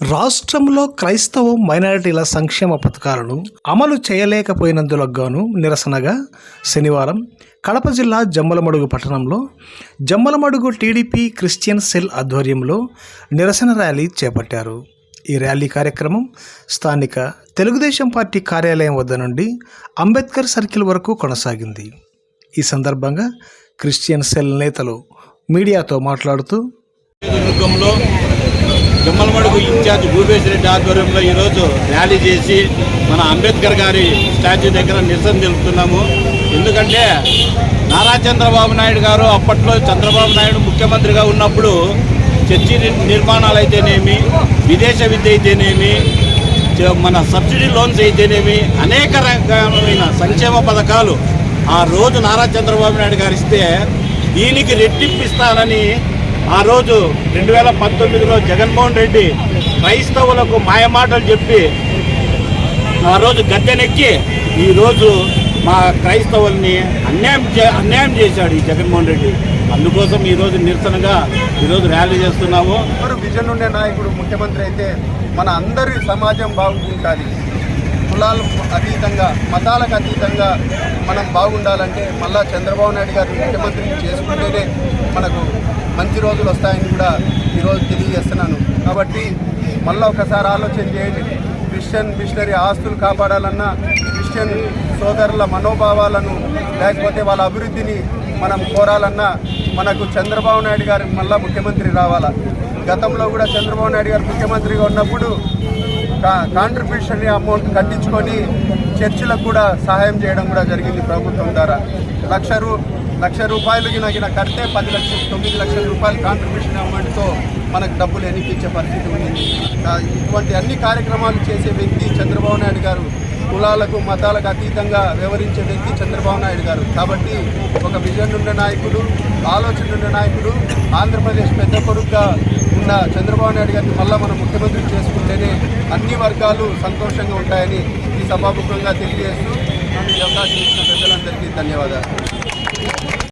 రాష్ట్రంలో క్రైస్తవ మైనారిటీల సంక్షేమ పథకాలను అమలు చేయలేకపోయినందులకు గాను నిరసనగా శనివారం కడప జిల్లా జమ్మలమడుగు పట్టణంలో జమ్మలమడుగు టీడీపీ క్రిస్టియన్ సెల్ ఆధ్వర్యంలో నిరసన ర్యాలీ చేపట్టారు. ఈ ర్యాలీ కార్యక్రమం స్థానిక తెలుగుదేశం పార్టీ కార్యాలయం వద్ద నుండి అంబేద్కర్ సర్కిల్ వరకు కొనసాగింది. ఈ సందర్భంగా క్రిస్టియన్ సెల్ నేతలు మీడియాతో మాట్లాడుతూ నియోజకవర్గంలో ఇన్ఛార్జ్ భూపేశ్ రెడ్డి ఆధ్వర్యంలో ఈరోజు ర్యాలీ చేసి మన అంబేద్కర్ గారి స్టాచ్యూ దగ్గర నిరసన తెలుపుతున్నాము. ఎందుకంటే నారా చంద్రబాబు నాయుడు గారు అప్పట్లో చంద్రబాబు నాయుడు ముఖ్యమంత్రిగా ఉన్నప్పుడు చర్చి నిర్మాణాలు అయితేనేమి విదేశ విద్య అయితేనేమి మన సబ్సిడీ లోన్స్ అయితేనేమి అనేక రకమైన సంక్షేమ పథకాలు ఆ రోజు నారా చంద్రబాబు నాయుడు గారు ఇస్తే దీనికి రెట్టింపిస్తానని ఆ రోజు రెండు వేల పంతొమ్మిదిలో జగన్మోహన్ రెడ్డి క్రైస్తవులకు మాయమాటలు చెప్పి ఆ రోజు గద్దెనెక్కి ఈరోజు మా క్రైస్తవుల్ని అన్యాయం చే అన్యాయం చేశాడు ఈ జగన్మోహన్ రెడ్డి. అందుకోసం ఈరోజు నిరసనగా ఈరోజు ర్యాలీ చేస్తున్నాము. విజన్ ఉండే నాయకుడు ముఖ్యమంత్రి అయితే మన అందరి సమాజం బాగుంటుంది. కులాలకు అతీతంగా మతాలకు అతీతంగా మనం బాగుండాలంటే మళ్ళా చంద్రబాబు నాయుడు గారు ముఖ్యమంత్రిని చేసుకుంటేనే మనకు మంచి రోజులు వస్తాయని కూడా ఈరోజు తెలియజేస్తున్నాను. కాబట్టి మళ్ళీ ఒకసారి ఆలోచన చేయండి. క్రిస్టియన్ మిషనరీ ఆస్తులు కాపాడాలన్నా క్రిస్టియన్ సోదరుల మనోభావాలను లేకపోతే వాళ్ళ అభివృద్ధిని మనం కోరాలన్నా మనకు చంద్రబాబు నాయుడు గారు మళ్ళీ ముఖ్యమంత్రి రావాలా? గతంలో కూడా చంద్రబాబు నాయుడు గారు ముఖ్యమంత్రిగా ఉన్నప్పుడు కాంట్రిబ్యూషన్ అమౌంట్ కట్టించుకొని చర్చిలకు కూడా సహాయం చేయడం కూడా జరిగింది ప్రభుత్వం ద్వారా. లక్ష రూ లక్ష రూపాయలు నాకు ఇలా కడితే పది లక్షలు తొమ్మిది లక్షల రూపాయలు కాంట్రిబ్యూషన్ అమౌంట్తో మనకు డబ్బులు ఎన్నిపించే పరిస్థితి ఉంది ఇటువంటి అన్ని కార్యక్రమాలు చేసే వ్యక్తి చంద్రబాబు నాయుడు గారు కులాలకు మతాలకు అతీతంగా వ్యవహరించే వ్యక్తి చంద్రబాబు నాయుడు గారు. కాబట్టి ఒక విజన్ ఉన్న నాయకుడు ఆలోచన ఉన్న నాయకుడు ఆంధ్రప్రదేశ్ పెద్ద కొడుకుగా ఉన్న చంద్రబాబు నాయుడు గారిని మళ్ళీ మనం ముఖ్యమంత్రి చేసుకుంటేనే అన్ని వర్గాలు సంతోషంగా ఉంటాయని ఈ సభాముఖంగా తెలియజేస్తూ నన్ను ఈ అవకాశం ఇచ్చిన ధన్యవాదాలు.